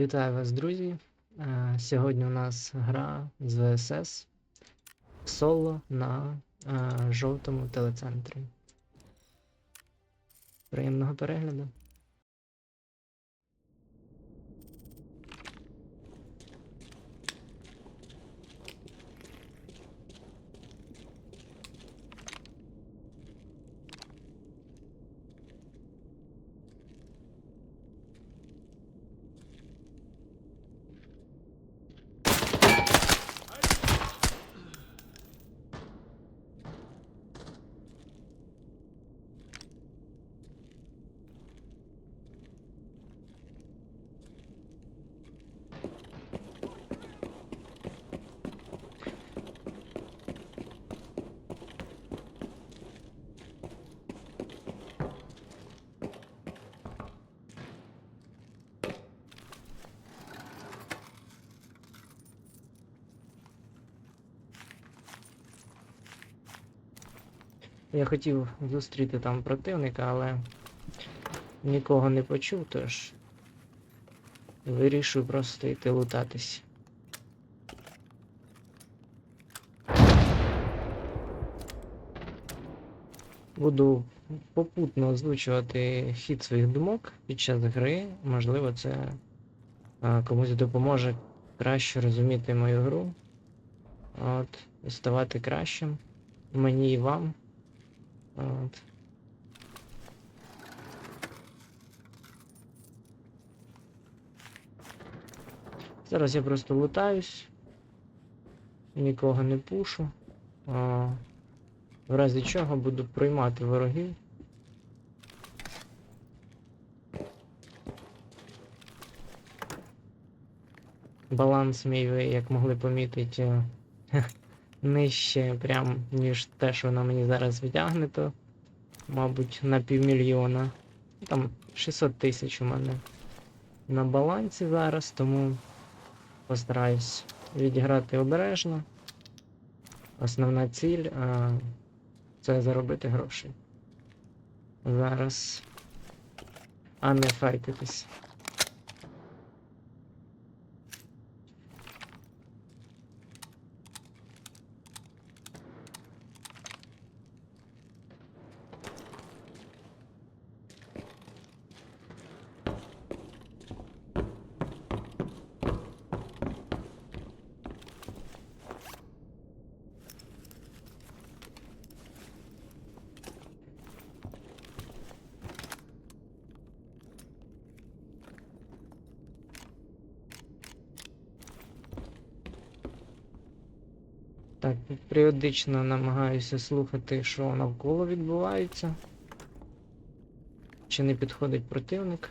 Вітаю вас, друзі. Е, Сьогодні у нас гра з ВСС соло на е, жовтому телецентрі. Приємного перегляду. Я хотів зустріти там противника, але нікого не почув, тож вирішив просто йти лутатись. Буду попутно озвучувати хід своїх думок під час гри. Можливо, це комусь допоможе краще розуміти мою гру. От, ставати кращим. Мені і вам. От. Зараз я просто лутаюсь, нікого не пушу. А, в разі чого буду приймати ворогів. Баланс мій, ви, як могли помітити, е, нижче, прям, ніж те, що воно мені зараз відтягнето. Мабуть, на півмільйона. Там 600 тисяч у мене на балансі зараз, тому постараюсь відіграти обережно. Основна ціль а, це заробити гроші. Зараз. А не файтитись. Так, періодично намагаюся слухати, що навколо відбувається. Чи не підходить противник.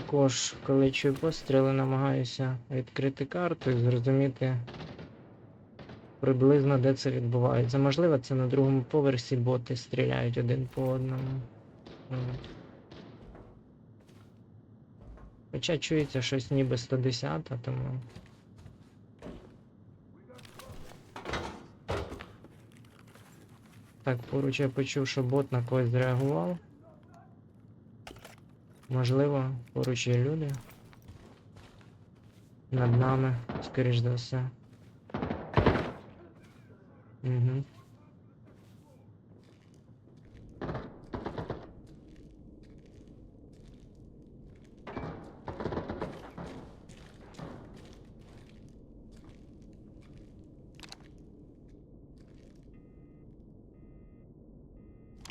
Також, коли чую постріли, намагаюся відкрити карту і зрозуміти приблизно де це відбувається. Можливо, це на другому поверсі боти стріляють один по одному. От. Хоча чується щось ніби 110, тому. Так, поруч я почув, що бот на когось зреагував. Можливо, поруч є люди. Над нами, скоріш за все. Угу.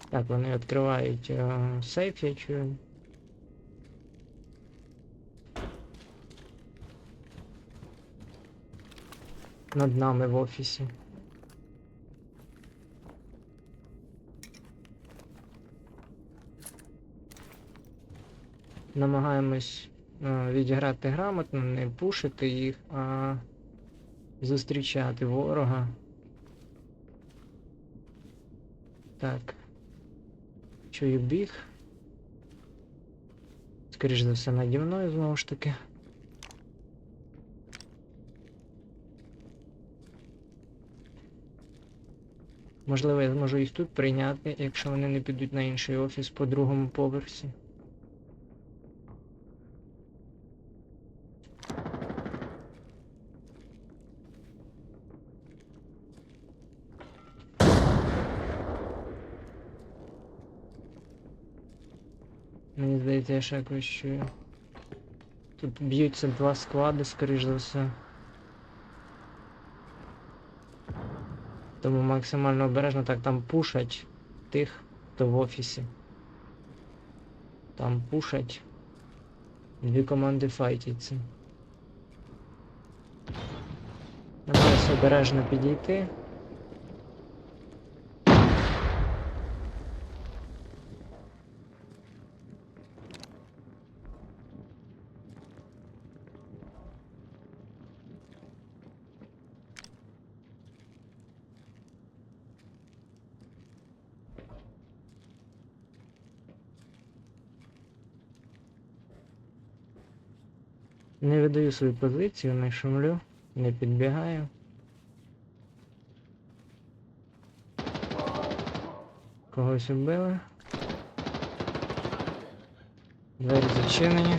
Так, вони відкривають е, сейф, я чую. Над нами в офісі. Намагаємось е, відіграти грамотно, не пушити їх, а зустрічати ворога. Так. Чую біг. Скоріш за все наді мною знову ж таки. Можливо, я зможу їх тут прийняти, якщо вони не підуть на інший офіс по другому поверсі. Мені здається, я ще якось чую. Тут б'ються два склади, скоріш за все. Тому максимально обережно так там пушать тих, хто в офісі. Там пушать. Дві команди файтяться. Намагаюся обережно підійти. Не видаю свою позицію, не шумлю, не підбігаю. Когось вбили. Двері зачинені.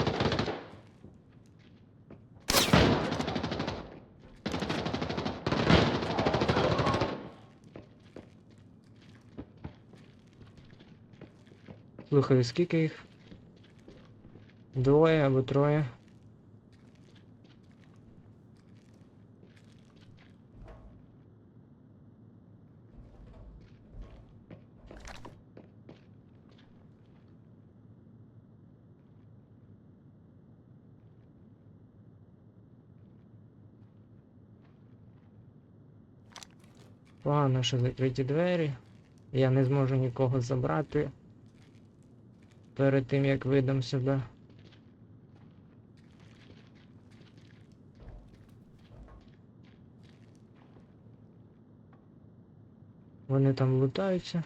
Слухаю, скільки їх? Двоє або троє. Погано, що закриті двері. Я не зможу нікого забрати перед тим, як видам себе. Вони там лутаються.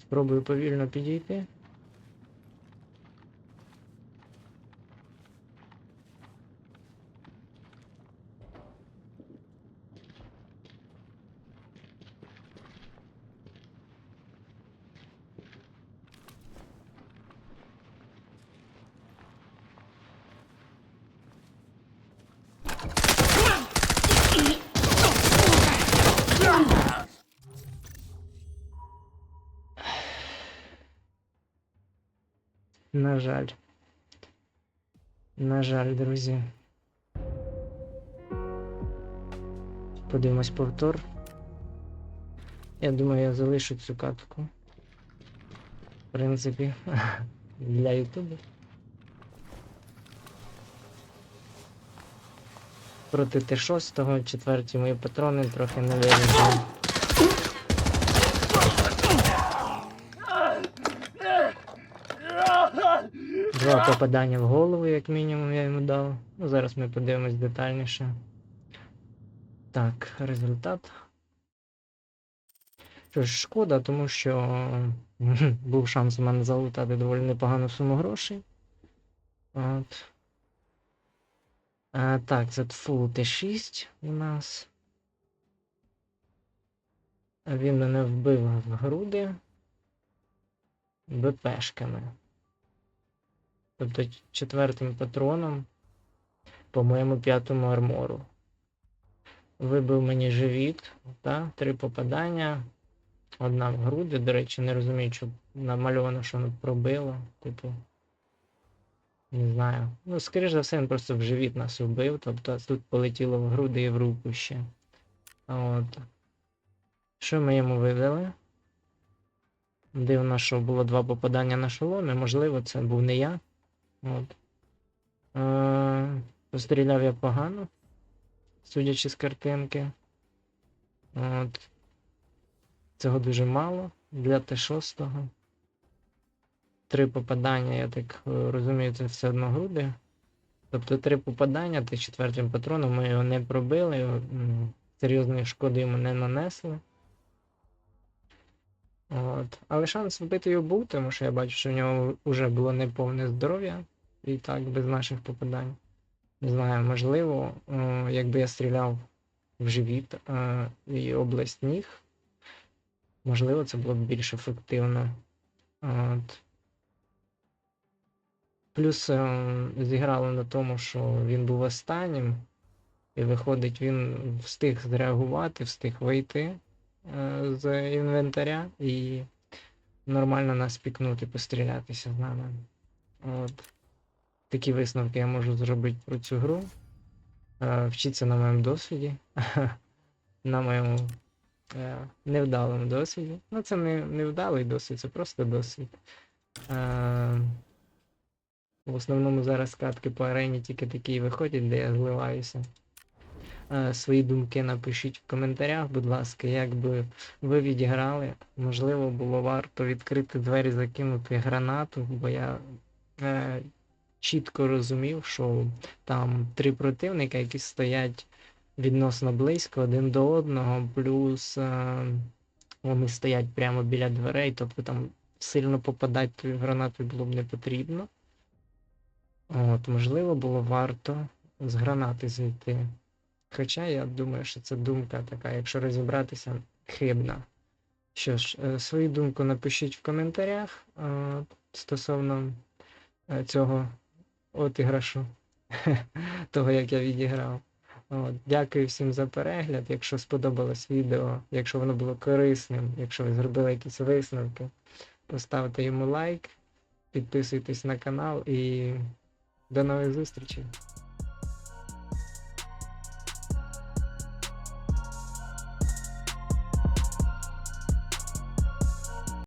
Спробую повільно підійти. На жаль. На жаль, друзі. Подивимось повтор. Я думаю, я залишу цю катку. В принципі, для Ютубу. Проти Т6, четверті мої патрони трохи не вирішили. Попадання в голову, як мінімум, я йому дав. Ну, зараз ми подивимось детальніше. Так, результат. Що ж, шкода, тому що був шанс у мене залутати доволі непогану суму грошей. От. А, так, це Full Т6 у нас. Він мене вбив в груди БПшками. Тобто четвертим патроном по моєму п'ятому армору. Вибив мені живіт, та, три попадання. Одна в груди, до речі, не розумію, що намальовано, що воно пробило. Типу. Не знаю. Ну, скоріш за все, він просто в живіт нас вбив, тобто тут полетіло в груди і в руку ще. От. Що ми йому видали? Дивно, що було два попадання на шоломі, можливо, це був не я. От. Е, постріляв я погано, судячи з картинки. От. Цього дуже мало для Т6. Три попадання, я так е, розумію, це все одно груди. Тобто три попадання, Т четвертим патроном ми його не пробили, серйозної шкоди йому не нанесли. От. Але шанс вбити його був, тому що я бачу, що в нього вже було неповне здоров'я. І так, без наших попадань. Не знаю, можливо, е, якби я стріляв в живіт е, і область ніг, можливо, це було б більш ефективно. От. Плюс е, зіграло на тому, що він був останнім, і виходить, він встиг зреагувати, встиг вийти з інвентаря і нормально нас пікнути, пострілятися з нами. От. Такі висновки я можу зробити про цю гру. Е, Вчіться на моєму досвіді. на моєму е, невдалому досвіді. Ну, це не невдалий досвід, це просто досвід. Е, в основному зараз катки по арені тільки такі виходять, де я зливаюся. Свої думки напишіть в коментарях, будь ласка, як би ви відіграли. Можливо, було варто відкрити двері, закинути гранату, бо я чітко розумів, що там три противника, які стоять відносно близько один до одного, плюс е, вони стоять прямо біля дверей, тобто там сильно попадати гранатою було б не потрібно. От, можливо, було варто з гранати зайти. Хоча я думаю, що це думка така, якщо розібратися, хибна. Що ж, е, свою думку напишіть в коментарях е, стосовно е, цього отіграшу, того, як я відіграв. От, дякую всім за перегляд. Якщо сподобалось відео, якщо воно було корисним, якщо ви зробили якісь висновки, поставте йому лайк, підписуйтесь на канал і до нових зустрічей.